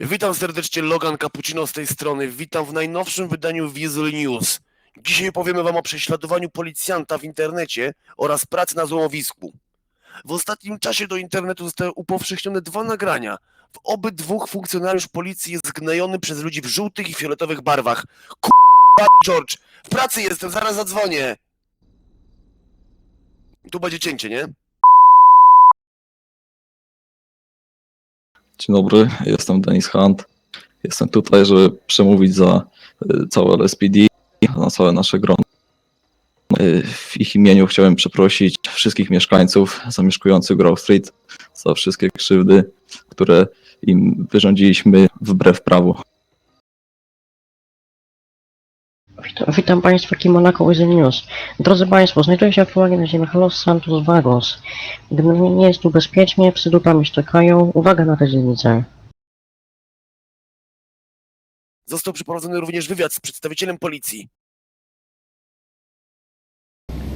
Witam serdecznie, Logan Cappuccino z tej strony. Witam w najnowszym wydaniu Weasel News. Dzisiaj powiemy wam o prześladowaniu policjanta w internecie oraz pracy na złomowisku. W ostatnim czasie do internetu zostały upowszechnione dwa nagrania. W obydwóch funkcjonariusz policji jest zgnajony przez ludzi w żółtych i fioletowych barwach. K***a, George! W pracy jestem, zaraz zadzwonię! Tu będzie cięcie, nie? Dzień dobry, jestem Denis Hunt. Jestem tutaj, żeby przemówić za y, całe LSPD, za całe nasze grono. Y, W ich imieniu chciałem przeprosić wszystkich mieszkańców zamieszkujących Grove Street za wszystkie krzywdy, które im wyrządziliśmy wbrew prawu. Witam, witam Państwa Kimonako Weasel News. Drodzy Państwo, znajduję się aktualnie na ziemiach Los Santos Vagos. Gdy nie jest tu bezpiecznie, psy dupami szczekają. Uwaga na tę dzielnicę. Został przeprowadzony również wywiad z przedstawicielem policji.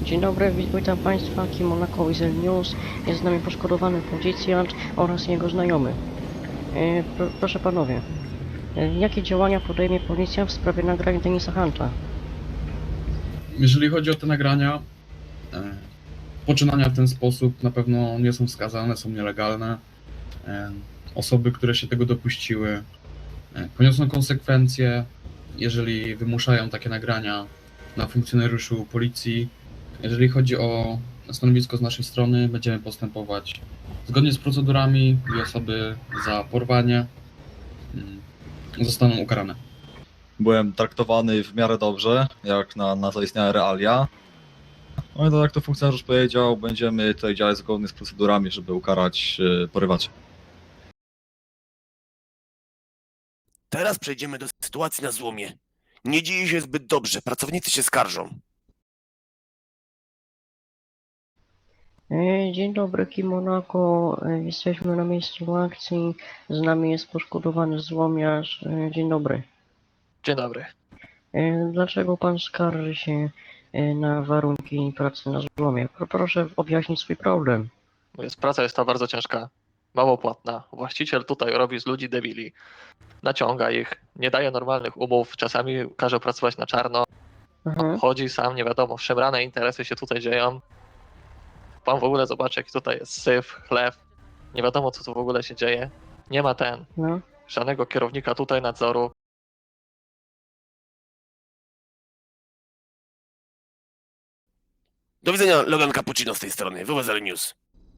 Dzień dobry, wit- witam Państwa Kimonako Weasel News. Jest z nami poszkodowany policjant oraz jego znajomy. E, pr proszę Panowie, jakie działania podejmie policja w sprawie nagrań Denisa Hunta? Jeżeli chodzi o te nagrania, e, poczynania w ten sposób na pewno nie są wskazane, są nielegalne. E, Osoby, które się tego dopuściły, e, poniosą konsekwencje, jeżeli wymuszają takie nagrania na funkcjonariuszu policji. Jeżeli chodzi o stanowisko z naszej strony, będziemy postępować zgodnie z procedurami i osoby za porwanie mm, zostaną ukarane. Byłem traktowany w miarę dobrze, jak na, na zaistniałe realia. No i to jak to funkcjonariusz powiedział, będziemy tutaj działać zgodnie z procedurami, żeby ukarać y, porywaczy. Teraz przejdziemy do sytuacji na złomie. Nie dzieje się zbyt dobrze, pracownicy się skarżą. Dzień dobry, Kimonako. E, Jesteśmy na miejscu akcji. Z nami jest poszkodowany złomiarz. E, Dzień dobry. Dzień dobry. E, Dlaczego pan skarży się e, na warunki pracy na złomie? Pro- Proszę objaśnić swój problem. Praca jest ta bardzo ciężka, mało płatna. Właściciel tutaj robi z ludzi debili. Naciąga ich, nie daje normalnych umów, czasami każe pracować na czarno. Aha. Chodzi sam, nie wiadomo, szemrane interesy się tutaj dzieją. Pan w ogóle zobaczy, jaki tutaj jest syf, chlew. Nie wiadomo, co tu w ogóle się dzieje. Nie ma ten, No. żadnego kierownika tutaj nadzoru. Do widzenia, Logan Cappuccino z tej strony. Wyłazali News.